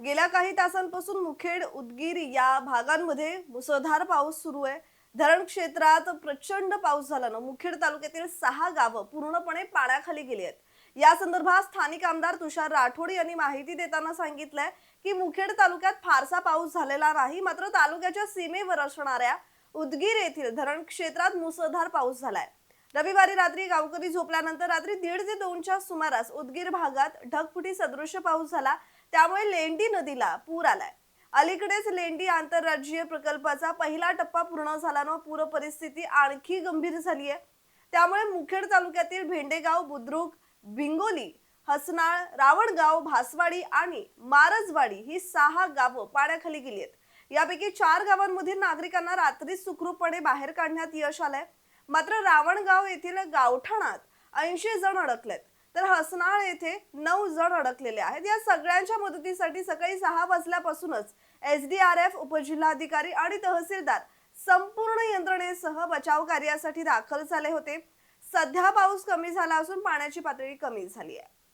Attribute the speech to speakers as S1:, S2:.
S1: गेल्या काही तासांपासून मुखेड उदगीर या भागांमध्ये मुसळधार पाऊस सुरू आहे. धरण क्षेत्रात प्रचंड पाऊस झाल्यानं मुखेड तालुक्यातील सहा गावं पूर्णपणे पाण्याखाली गेली आहेत. या संदर्भात स्थानिक आमदार तुषार राठोड यांनी माहिती देताना सांगितलंय की मुखेड तालुक्यात फारसा पाऊस झालेला नाही मात्र तालुक्याच्या सीमेवर असणाऱ्या उदगीर येथील धरण क्षेत्रात मुसळधार पाऊस झालाय. रविवारी रात्री गावकरी झोपल्यानंतर रात्री दीड ते दोनच्या सुमारास उदगीर भागात ढगफुटी सदृश्य पाऊस झाला. त्यामुळे लेंडी नदीला पूर आलाय. अलीकडेच लेंडी आंतरराज्यीय प्रकल्पाचा पहिला टप्पा पूर्ण झाल्यानं पूर परिस्थिती आणखी गंभीर झाली आहे त्यामुळे मुखेड तालुक्यातील भेंडेगाव बुद्रुक भिंगोली हसनाळ रावणगाव भासवाडी आणि मारजवाडी ही सहा गावं पाण्याखाली गेली आहेत यापैकी चार गावांमधील नागरिकांना रात्री सुखरूपपणे बाहेर काढण्यात यश आलंय. मात्र रावणगाव येथील गावठाणात ऐंशी जण अडकलेत. तर हसनाळ येथे नऊ जण अडकलेले आहेत. या सगळ्यांच्या मदतीसाठी सकाळी सहा वाजल्यापासूनच एस डी आर एफ उपजिल्हाधिकारी आणि तहसीलदार संपूर्ण यंत्रणेसह बचाव कार्यासाठी दाखल झाले होते. सध्या पाऊस कमी झाला असून पाण्याची पातळी कमी झाली आहे.